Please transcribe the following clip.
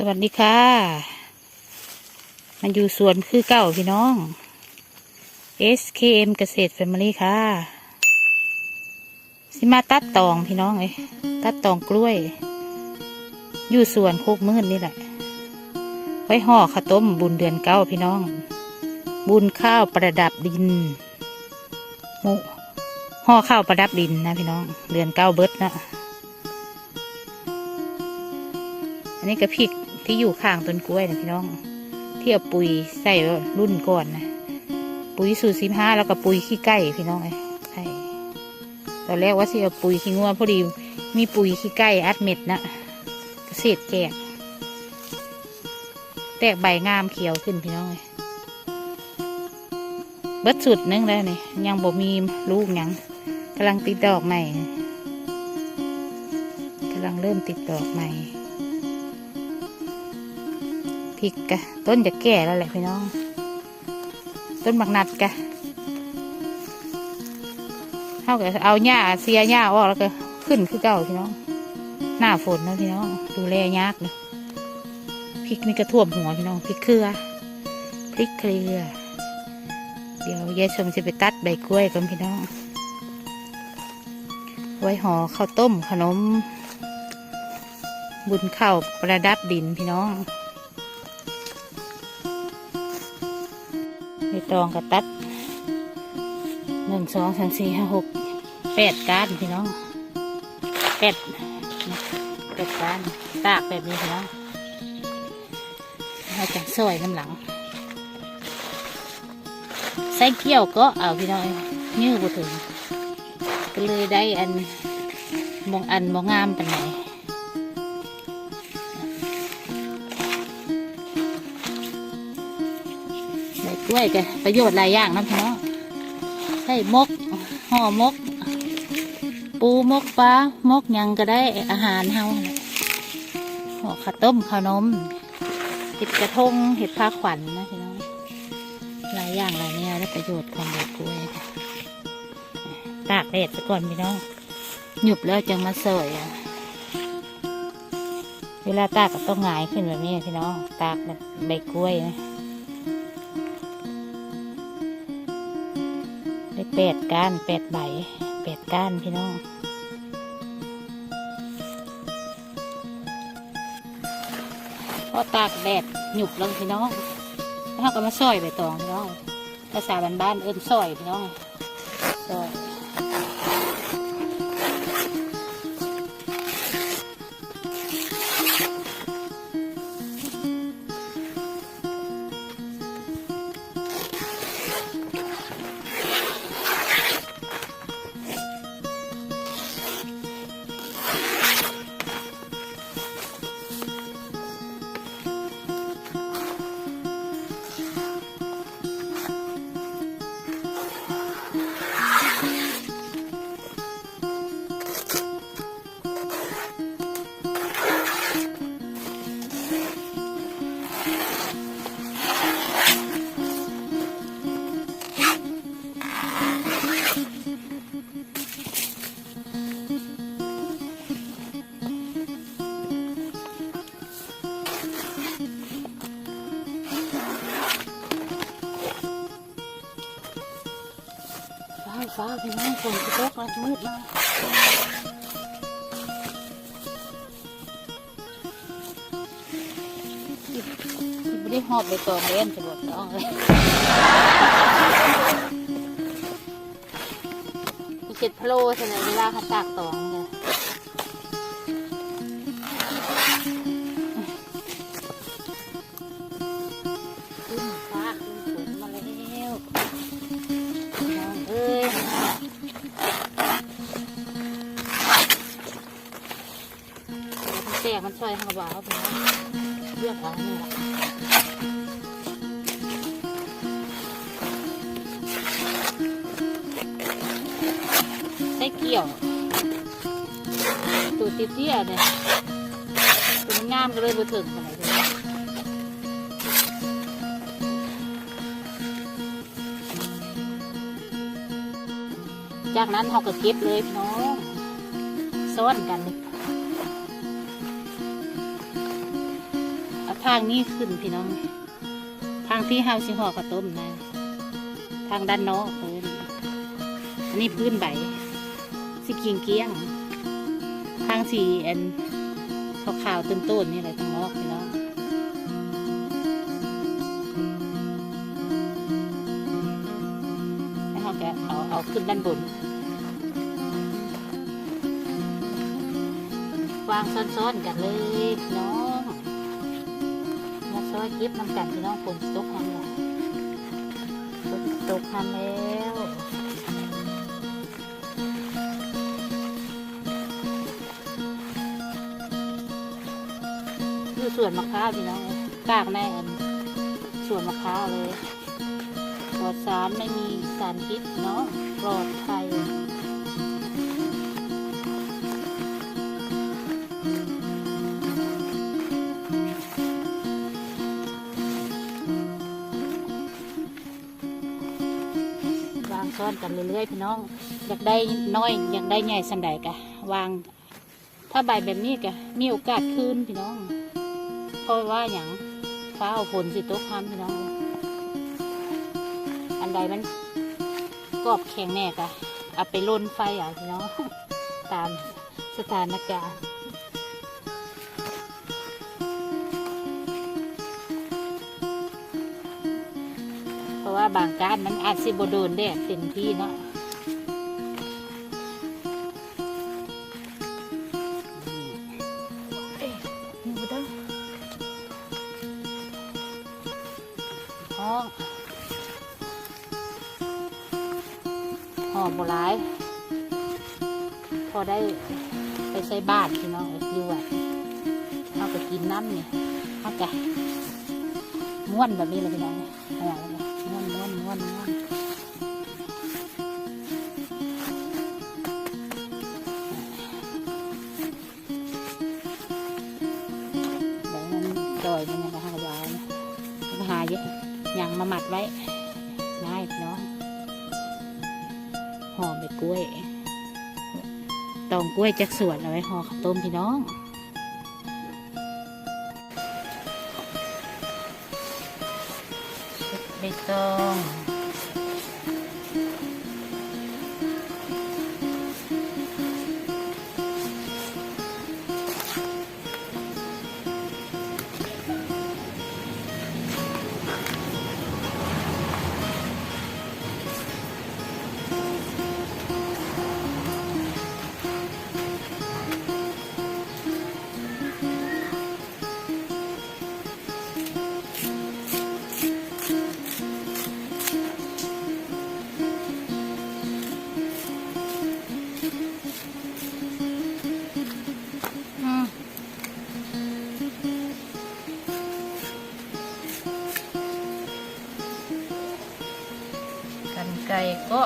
สวัสดีค่ะ มันอยู่สวนคือเก่าพี่น้อง SKM เกษตรแฟมิลี่ค่ะ สิมาตัดตองพี่น้องเอ้ยตัดตองกล้วย อยู่สวนโคกมืดนี่แหละ ไว้ห่อข้าวต้มบุญเดือนเก้าพี่น้อง บุญข้าวประดับดินหมูห่อข้าวประดับดินนะพี่น้อง เดือนเก้าเบิดนะอันนี้ก็พริก ที่อยู่ข้างต้นกล้วยนะพี่น้องที่เอาปุ๋ยใส่รุ่นก่อนนะ ปุ๋ยสูตรสิบห้าแล้วก็ปุ๋ยขี้ไก่พี่น้องไอ้ใช่ตอนแรกว่าสิเอาปุ๋ยขี้งัวพอดีมีปุ๋ยขี้ไก่อัดเม็ดนะเกษตรแจกแตกใบงามเขียวขึ้นพี่น้องเอ้ยเบิดสุดนึงแล้วนี่ยังบ่มีลูกยังกำลังติดดอกใหม่กำลังเริ่มติดดอกใหม่ พริกกะต้นจะแก่แล้วแหละพี่น้อง ต้นบักนัดกะเท่ากับเอาหญ้าเสียหญ้าออกแล้วก็ขึ้นคือเก่าพี่น้อง หน้าฝนนะพี่น้องดูแลยากเลยพริกนี่ก็ท่วมหัวพี่น้องพริกเครือพริกเครือเดี๋ยวยายชมจะไปตัดใบกล้วยกันพี่น้อง ไว้ห่อข้าวต้มขนม บุญข้าวประดับดินพี่น้อง ตองกระตัดหนึ่งสองสามสี่ห้าหกแปดก้านพี่น้องแปดแปดก้านตากแบบนี้พี่น้องมาจากซอยน้ำหลังใส่เกี่ยวก็เอาพี่น้องยื้อบ่ถึงก็เลยได้อันมองอันมองงามปานไหน ใส่กล้วยแกประโยชน์หลายอย่างนะพี่น้องใส่มกห่อมก ปูมกปลามกยังก็ได้อาหารเฮาห่อข้าวต้มขนมเห็ดกระทงเห็ดผ้าขวัญนะพี่น้องหลายอย่างหลายเนี่ยได้ประโยชน์ของใบกล้วยตากแดดซะก่อนพี่น้องหยุบแล้วจึงมาเสยอะเวลาตากก็ต้องหงายขึ้นแบบนี้พี่น้อง ตากแบบใบกล้วยนะ แปดก้านแปดใบแปดก้านพี่น้องพอตากแดดหยุบลงพี่น้องแล้วเราก็มาซอยใบตองพี่น้องภาษาบ้านๆเอิ้นซอยพี่น้องซอย ฟ้าฟ้าพี่น้องฝนจะตกแล้วมืดมากไม่ได้หอบใบตองเล่นจะบอกน้องเลยมีเจ็ดพะโล้ใช่ไหมเวลาเขาตากตองเลย ช่วยให้กระบาเอาไปนเลือกเอาเนี่ยใส่เกี่ยวตัวเตี้ยเนี่ยตัวมันงามก็เลยบ่ถึงขนานี้จากนั้นเขาก็เก็บเลยพี่น้องซ้อนกันนี่ ทางนี้ขึ้นพี่น้อง ทางที่เฮาสิห่อข้าวต้มนะ ทางด้านนอกเพิ่นอันนี้พื้นใบสิเกียงเกียง ทางสีอันขาวๆต้นๆนี่แหละทางนอกพี่น้องแล้วเราแกเอาเอาขึ้นด้านบนวางซ้อนๆกันเลยพี่น้อง มาซอยเก็บน้ำกันพี่น้องฝนตกทันแล้วฝนตกทันแล้วคือสวนมะพร้าวพี่น้องกากแน่สวนมะพร้าวเลยปลอดสารไม่มีสารพิษเนาะปลอดภัย ซ้อนกันเรื่อยๆพี่น้อง อยากได้น้อยอยากได้ใหญ่สันใดกะวาง ถ้าใบแบบนี้กะมีโอกาสคืนพี่น้อง เพราะว่าอย่างฟ้าเอาฝนสิตกคำพี่น้อง อันใดมันกรอบแข็งแน่กะเอาไปล่นไฟอะพี่น้อง ตามสถานการณ์ ว่าบางการมันอาจสิบโดนแดดเต็มที่เนาะนี่บ่ได้ห้องหอมโบราณพอได้ไปใส่บ้าทพี่น้องอยู่อะเอาไปกินน้ำเนี่ยเอาไปม้วนแบบนี้เลยพี่น้องหอเลยม้ มาหมัดไว้ง่ายพี่น้องห่อใบกล้วยตองกล้วยจากสวนเอาไว้ห่อข้าวต้มพี่น้องใบตอง กันไก่ก็